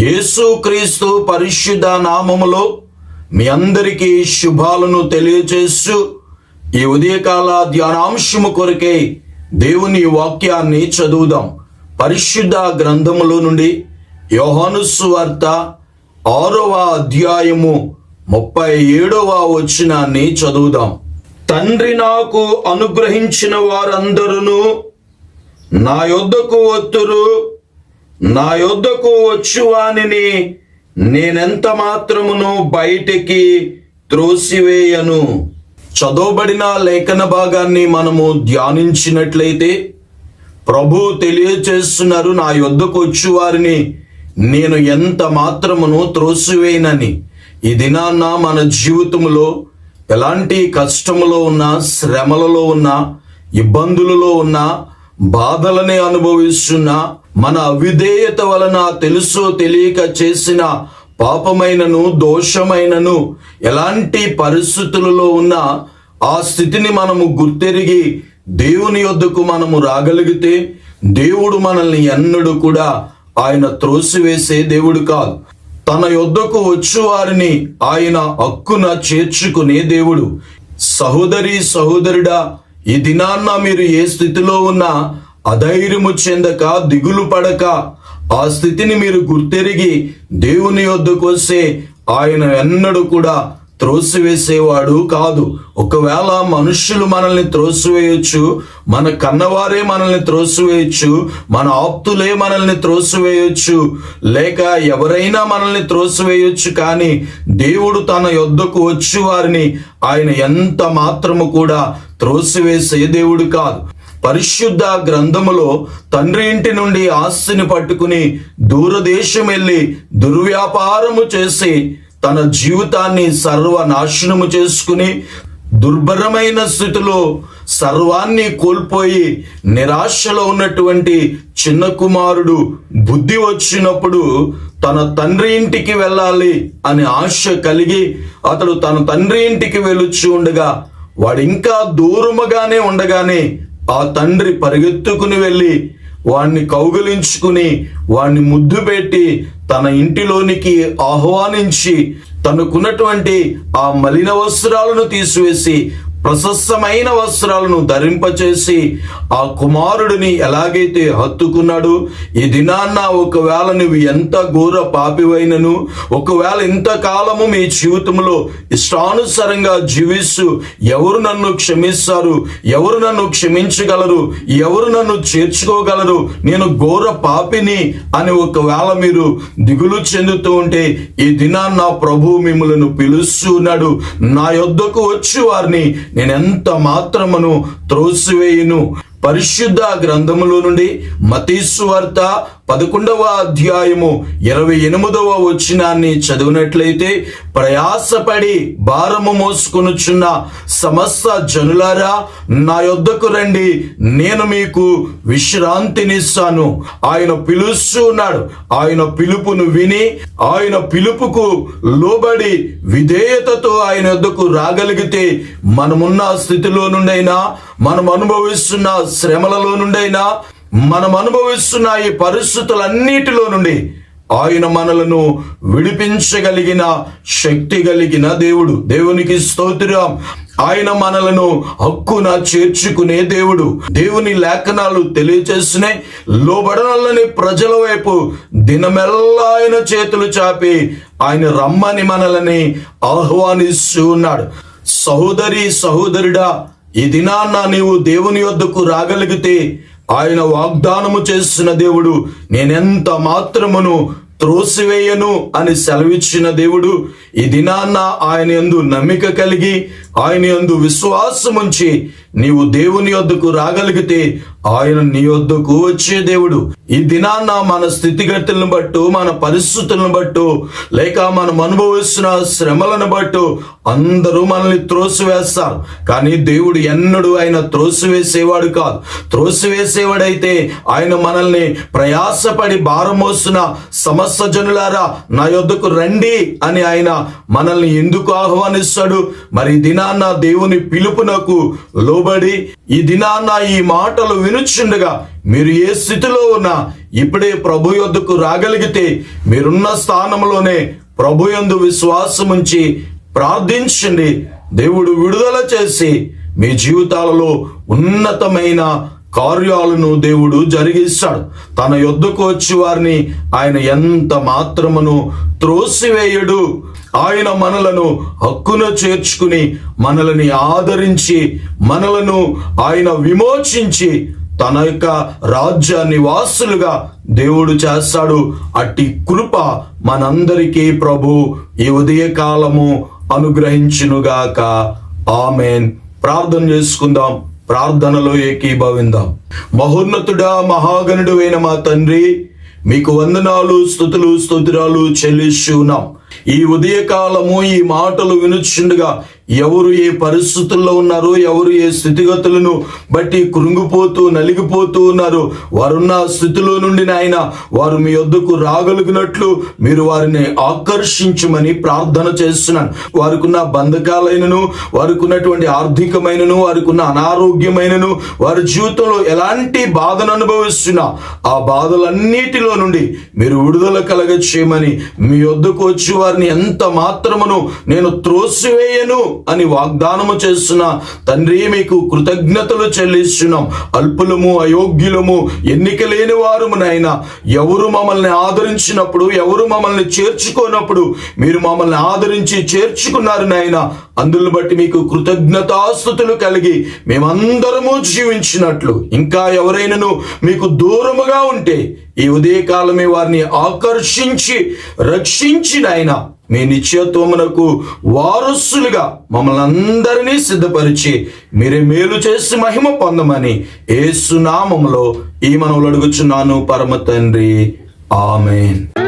యేసుక్రీస్తు పరిశుద్ధ నామములో మీ అందరికీ శుభాలను తెలియచేస్తూ ఈ ఉదయకాల ధ్యానాంశము కొరకే దేవుని వాక్యాన్ని చదువుదాం. పరిశుద్ధ గ్రంథములో నుండి యోహానుస్వార్త ఆరవ అధ్యాయము ముప్పై ఏడవ వచనాన్ని చదువుదాం. తండ్రి నాకు అనుగ్రహించిన వారందరూ నా యొద్దకు వత్తురు. నా యొద్దకు వచ్చువానిని నేనెంత మాత్రమును బయటికి త్రోసివేయను. చదవబడిన లేఖన భాగాన్ని మనము ధ్యానించినట్లయితే ప్రభు తెలియచేస్తున్నారు నా యొద్దకు వచ్చి వారిని నేను ఎంత మాత్రమును త్రోసివేయనని. ఈ దినాన్న మన జీవితంలో ఎలాంటి కష్టములో ఉన్నా శ్రమలలో ఉన్నా ఇబ్బందులలో ఉన్నా బాధలనే అనుభవిస్తున్నా మన అవిధేయత వలన తెలుసు తెలియక చేసిన పాపమైనను దోషమైనను ఎలాంటి పరిస్థితులలో ఉన్నా ఆ స్థితిని మనము గుర్తెరిగి దేవుని యొద్దకు మనము రాగలిగితే దేవుడు మనల్ని ఎన్నడూ కూడా ఆయన త్రోసివేసే దేవుడు కాదు. తన యొద్దకు వచ్చు వారిని ఆయన హక్కున చేర్చుకునే దేవుడు. సహోదరి సహోదరుడా ఈ దినాన్న మీరు ఏ స్థితిలో ఉన్నా అధైర్యము చెందక దిగులు పడక ఆ స్థితిని మీరు గుర్తెరిగి దేవుని యొద్దకు వస్తే ఆయన ఎన్నడూ కూడా త్రోసివేసేవాడు కాదు. ఒకవేళ మనుష్యులు మనల్ని త్రోసివేయొచ్చు మన కన్నవారే మనల్ని త్రోసివేయొచ్చు మన ఆప్తులే మనల్ని త్రోసివేయొచ్చు లేక ఎవరైనా మనల్ని త్రోసివేయొచ్చు కానీ దేవుడు తన యొద్దకు వచ్చి వారిని ఆయన ఎంత మాత్రము కూడా త్రోసివేసే దేవుడు కాదు. పరిశుద్ధ గ్రంథములో తండ్రి ఇంటి నుండి ఆస్తిని పట్టుకుని దూరదేశం వెళ్ళి దుర్వ్యాపారము చేసి తన జీవితాన్ని సర్వనాశనము చేసుకుని దుర్భరమైన స్థితిలో సర్వాన్ని కోల్పోయి నిరాశలో ఉన్నటువంటి చిన్న కుమారుడు బుద్ధి వచ్చినప్పుడు తన తండ్రి ఇంటికి వెళ్ళాలి అనే ఆశ కలిగి అతడు తన తండ్రి ఇంటికి వెళ్ళొచ్చి ఉండగా వాడు ఇంకా దూరముగానే ఉండగానే ఆ తండ్రి పరిగెత్తుకుని వెళ్ళి వాణ్ణి కౌగిలించుకుని వాణ్ణి ముద్దు పెట్టి తన ఇంటిలోనికి ఆహ్వానించి తనకున్నటువంటి ఆ మలిన వస్త్రాలను తీసివేసి ప్రశస్తమైన వస్త్రాలను ధరింపచేసి ఆ కుమారుడిని ఎలాగైతే హత్తుకున్నాడు ఈ దినాన్న ఒకవేళ నువ్వు ఎంత ఘోర పాపివైనను ఒకవేళ ఇంతకాలము మీ జీవితంలో ఇష్టానుసారంగా జీవిస్తూ ఎవరు నన్ను క్షమిస్తారు ఎవరు నన్ను క్షమించగలరు ఎవరు నన్ను చేర్చుకోగలరు నేను ఘోర పాపిని అని ఒకవేళ మీరు దిగులు చెందుతూ ఉంటే ఈ దినాన్న ప్రభు మిమ్మలను పిలుస్తూ ఉన్నాడు. నా యొద్దకు వచ్చి వారిని నేను ఎంత మాత్రమును త్రోసివేయును? పరిశుద్ధ గ్రంథములో నుండి మతీశ్వార్త పదకొండవ అధ్యాయము ఇరవై ఎనిమిదవ వచ్చినాన్ని చదివినట్లయితే ప్రయాసపడి భారము మోసుకొనుచున్న సమస్త జనులారా నా యొద్దకు రండి నేను మీకు విశ్రాంతినిస్తాను. ఆయన పిలుస్తూ ఉన్నాడు. ఆయన పిలుపును విని ఆయన పిలుపుకు లోబడి విధేయతతో ఆయన యొద్దకు రాగలిగితే మనమున్న స్థితిలో నుండైనా మనం అనుభవిస్తున్న శ్రమలలో నుండైనా మనం అనుభవిస్తున్న ఈ పరిస్థితులన్నిటిలో నుండి ఆయన మనలను విడిపించగలిగిన శక్తి కలిగిన దేవుడు. దేవునికి స్తోత్రం. ఆయన మనలను హక్కున చేర్చుకునే దేవుడు. దేవుని లేఖనాలు తెలియచేస్తున్నాయి. లోబడనల్లని ప్రజల వైపు దినమెల్లా ఆయన చేతులు చాపి ఆయన రమ్మని మనల్ని ఆహ్వానిస్తూ ఉన్నాడు. సహోదరి సహోదరుడా ఈ దినాన్న నీవు దేవుని వద్దకు రాగలిగితే ఆయన వాగ్దానము చేస్తున్న దేవుడు నేనెంత మాత్రమును త్రోసివేయను అని సెలవిచ్చిన దేవుడు ఈ దినాన్న ఆయన ఎందు నమ్మిక కలిగి ఆయన యందు విశ్వాసముంచి నీవు దేవుని యొద్దకు రాగలిగితే ఆయన నీ యొద్దకు వచ్చే దేవుడు. ఈ దినాన్న మన స్థితిగతులను బట్టు మన పరిస్థితులను బట్టు లేక మనం అనుభవిస్తున్న శ్రమలను బట్టు అందరూ మనల్ని త్రోసివేస్తారు. కానీ దేవుడు ఎన్నడూ ఆయన త్రోసివేసేవాడు కాదు. త్రోసివేసేవాడైతే ఆయన మనల్ని ప్రయాసపడి భారం మోస్తున్న సమస్త జనులారా నా యొద్దకు రండి అని ఆయన మనల్ని ఎందుకు ఆహ్వానిస్తాడు? మరి దినా దినాన్న దేవుని పిలుపునకు లోబడి ఈ దినాన్న ఈ మాటలు వినుచుండగా మీరు ఏ స్థితిలో ఉన్నా ఇప్పుడే ప్రభు యొద్దకు రాగలిగితే మీరున్న స్థానంలోనే ప్రభు యందు విశ్వాసం ఉంచి ప్రార్థించండి. దేవుడు విడుదల చేసి మీ జీవితాలలో ఉన్నతమైన కార్యాలను దేవుడు జరిగిస్తాడు. తన యొద్దకు వచ్చి వారిని ఆయన ఎంత మాత్రమును త్రోసివేయడు? ఆయన మనలను హక్కున చేర్చుకుని మనలని ఆదరించి మనలను ఆయన విమోచించి తన యొక్క రాజ్యాన్ని వాసులుగా దేవుడు చేస్తాడు. అట్టి కృప మనందరికీ ప్రభు. ఈ ఉదయకాలము అనుగ్రహించునుగాక. ఆమెన్. ప్రార్థన చేసుకుందాం. ప్రార్థనలో ఏకీభవిందాం. మహోన్నతుడా మహాగణుడు అయిన మా తండ్రి మీకు వందనాలు స్థుతులు స్తోత్రాలు చెల్లిస్తున్నాం. ఈ ఉదయకాలము ఈ మాటలు వినుచుండగా ఎవరు ఏ పరిస్థితుల్లో ఉన్నారో ఎవరు ఏ స్థితిగతులను బట్టి కృంగిపోతూ నలిగిపోతూ ఉన్నారు వారున్న స్థితిలో నుండి నాయన వారు మీ వద్దకు రాగలిగినట్లు మీరు వారిని ఆకర్షించమని ప్రార్థన చేస్తున్నాను. వారికున్న బంధకాలైనను వారికి ఉన్నటువంటి ఆర్థికమైనను వారికి ఉన్న అనారోగ్యమైనను వారి జీవితంలో ఎలాంటి బాధను అనుభవిస్తున్నా ఆ బాధలన్నిటిలో నుండి మీరు విడుదల కలగ చేయమని మీ వద్దకు వచ్చి వారిని ఎంత మాత్రమును నేను త్రోసివేయను అని వాగ్దానము చేస్తున్న తండ్రి మీకు కృతజ్ఞతలు చెల్లిస్తున్నాం. అల్పులము అయోగ్యులము ఎన్నిక లేని వారు నాయన ఎవరు మమ్మల్ని ఆదరించినప్పుడు ఎవరు మమ్మల్ని చేర్చుకోనప్పుడు మీరు మమ్మల్ని ఆదరించి చేర్చుకున్నారు నాయన అందును బట్టి మీకు కృతజ్ఞతాస్థుతులు కలిగి మేమందరము జీవించినట్లు. ఇంకా ఎవరైనాను మీకు దూరముగా ఉంటే ఈ ఉదయకాలమే వారిని ఆకర్షించి రక్షించిన ఆయన మీ నిత్యత్వమునకు వారసులుగా మమ్మల్ని అందరినీ సిద్ధపరిచి మీరే మేలు చేసి మహిమ పొందమని ఏసునామంలో ఈ మనవులు అడుగుచున్నాను పరమ తండ్రి. ఆమెన్.